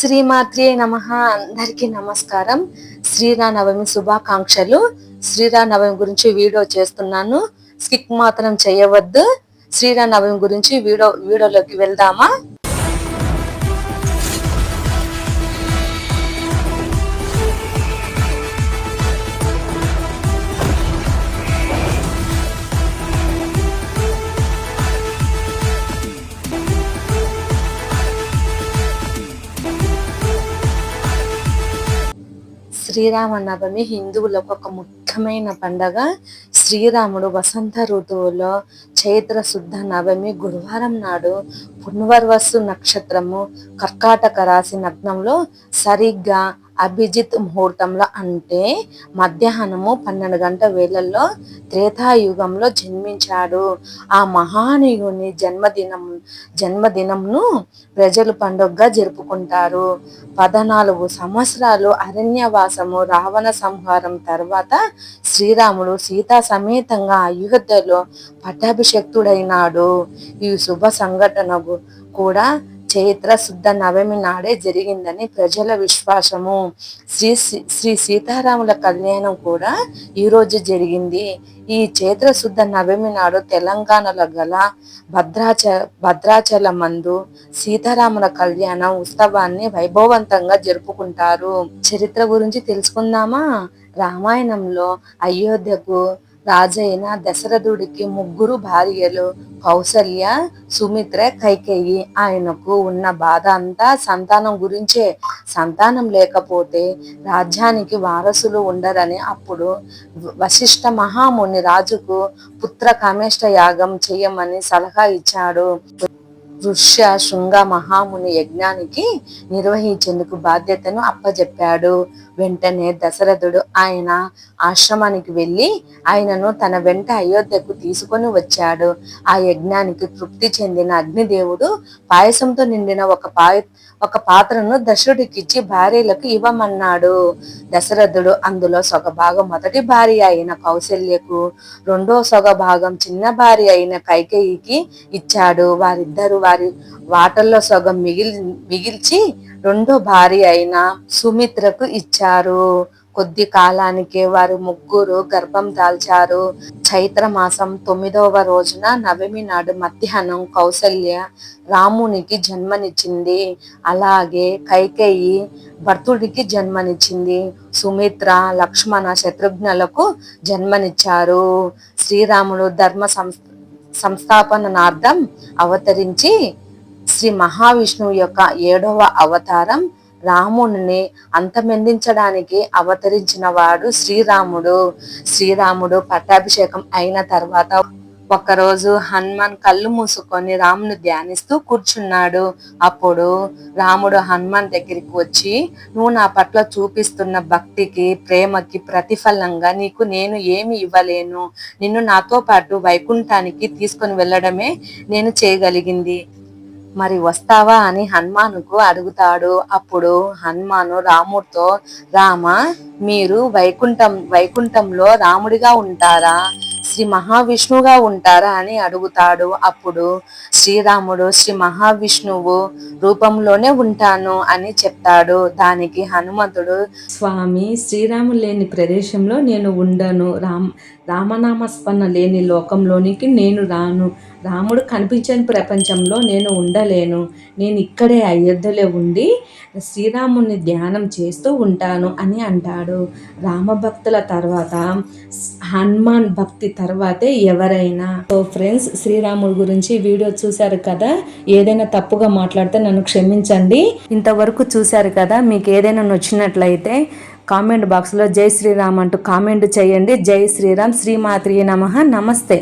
శ్రీమాత్రే నమ. అందరికీ నమస్కారం. శ్రీరామనవమి శుభాకాంక్షలు. శ్రీరామనవమి గురించి వీడియో చేస్తున్నాను. స్కిక్ మాత్రం చేయవద్దు. శ్రీరామనవమి గురించి వీడియో వీడియోలోకి వెళ్దామా? శ్రీరామనవమి హిందువులకు ఒక ముఖ్యమైన పండగ. శ్రీరాముడు వసంత ఋతువులో చైత్ర శుద్ధ నవమి గురువారం నాడు పునర్వసు నక్షత్రము కర్కాటక రాశి నగ్నంలో సరిగ్గా అభిజిత్ ముహూర్తంలో అంటే మధ్యాహ్నము పన్నెండు గంటల వేళల్లో త్రేతాయుగంలో జన్మించాడు. ఆ మహానీయుని జన్మదినం జన్మదినంను ప్రజలు పండుగగా జరుపుకుంటారు. పద్నాలుగు సంవత్సరాలు అరణ్యవాసము రావణ సంహారం తర్వాత శ్రీరాముడు సీతా సమేతంగా అయోధ్యలో పట్టాభిషక్తుడైనాడు. ఈ శుభ సంఘటనకు కూడా చైత్ర శుద్ధ నవమి నాడే జరిగిందని ప్రజల విశ్వాసము. శ్రీ శ్రీ సీతారాముల కళ్యాణం కూడా ఈరోజు జరిగింది. ఈ చైత్ర శుద్ధ నవమి నాడు తెలంగాణలో గల భద్రాచ భద్రాచల మందు సీతారాముల కళ్యాణం ఉత్సవాన్ని వైభవంతంగా జరుపుకుంటారు. చరిత్ర గురించి తెలుసుకుందామా? రామాయణంలో అయోధ్యకు రాజైన దశరథుడికి ముగ్గురు భార్యలు కౌసల్య సుమిత్ర కైకేయి. ఆయనకు ఉన్న బాధ అంతా సంతానం గురించే. సంతానం లేకపోతే రాజ్యానికి వారసులు ఉండరని అప్పుడు వశిష్ఠ మహాముని రాజుకు పుత్ర కామేష్ట యాగం చేయమని సలహా ఇచ్చాడు. ఋష్య శృంగ మహాముని యజ్ఞానికి నిర్వహించేందుకు బాధ్యతను అప్పజెప్పాడు. వెంటనే దశరథుడు ఆయన ఆశ్రమానికి వెళ్ళి ఆయనను తన వెంట అయోధ్యకు తీసుకొని వచ్చాడు. ఆ యజ్ఞానికి తృప్తి చెందిన అగ్నిదేవుడు పాయసంతో నిండిన ఒక పాయ ఒక పాత్రను దశరుడికిచ్చి భార్యలకు ఇవ్వమన్నాడు. దశరథుడు అందులో సొగభాగం మొదటి భార్య అయిన కౌశల్యకు రెండో సొగభాగం చిన్న భార్య అయిన కైకేయికి ఇచ్చాడు. వారిద్దరు వారి వాటల్లో సగం మిగిలి మిగిల్చి రెండో భార్య అయిన సుమిత్రకు ఇచ్చారు. కొద్ది కాలానికే వారు ముగ్గురు గర్భం దాల్చారు. చైత్ర మాసం తొమ్మిదవ రోజున నవమి నాడు మధ్యాహ్నం కౌసల్య రామునికి జన్మనిచ్చింది. అలాగే కైకేయి భర్తుడికి జన్మనిచ్చింది. సుమిత్ర లక్ష్మణ శత్రుఘ్నులకు జన్మనిచ్చారు. శ్రీరాముడు ధర్మ సంస్థ సంస్థాపనార్థం అవతరించి శ్రీ మహావిష్ణువు యొక్క ఏడవ అవతారం రాముని అంతమెందించడానికి అవతరించిన వాడు శ్రీరాముడు. శ్రీరాముడు పట్టాభిషేకం అయిన తర్వాత ఒకరోజు హనుమాన్ కళ్ళు మూసుకొని రాముని ధ్యానిస్తూ కూర్చున్నాడు. అప్పుడు రాముడు హనుమాన్ దగ్గరికి వచ్చి నువ్వు నా పట్ల చూపిస్తున్న భక్తికి ప్రేమకి ప్రతిఫలంగా నీకు నేను ఏమి ఇవ్వలేను. నిన్ను నాతో పాటు వైకుంఠానికి తీసుకొని వెళ్ళడమే నేను చేయగలిగింది. మరి వస్తావా? అని హనుమానుకు అడుగుతాడు. అప్పుడు హనుమాను రాముడితో రామ మీరు వైకుంఠం వైకుంఠంలో రాముడిగా ఉంటారా? శ్రీ మహావిష్ణువుగా ఉంటారా అని అడుగుతాడు. అప్పుడు శ్రీరాముడు శ్రీ మహావిష్ణువు రూపంలోనే ఉంటాను అని చెప్తాడు. దానికి హనుమంతుడు స్వామి శ్రీరాములు లేని ప్రదేశంలో నేను ఉండను. రామ్ రామనామస్పన్న లేని లోకంలోనికి నేను రాను. రాముడు కనిపించని ప్రపంచంలో నేను ఉండలేను. నేను ఇక్కడే అయోధ్యలో ఉండి శ్రీరాముని ధ్యానం చేస్తూ ఉంటాను అని అంటాడు. రామభక్తుల తర్వాత హనుమాన్ భక్తి తర్వాతే ఎవరైనా. సో ఫ్రెండ్స్ శ్రీరాముడి గురించి వీడియో చూశారు కదా? ఏదైనా తప్పుగా మాట్లాడితే నన్ను క్షమించండి. ఇంతవరకు చూశారు కదా? మీకు ఏదైనా నచ్చినట్లయితే కామెంట్ బాక్స్లో జై శ్రీరామ్ అంటూ కామెంట్ చేయండి. జై శ్రీరామ్ శ్రీమాత్రి నమ. నమస్తే.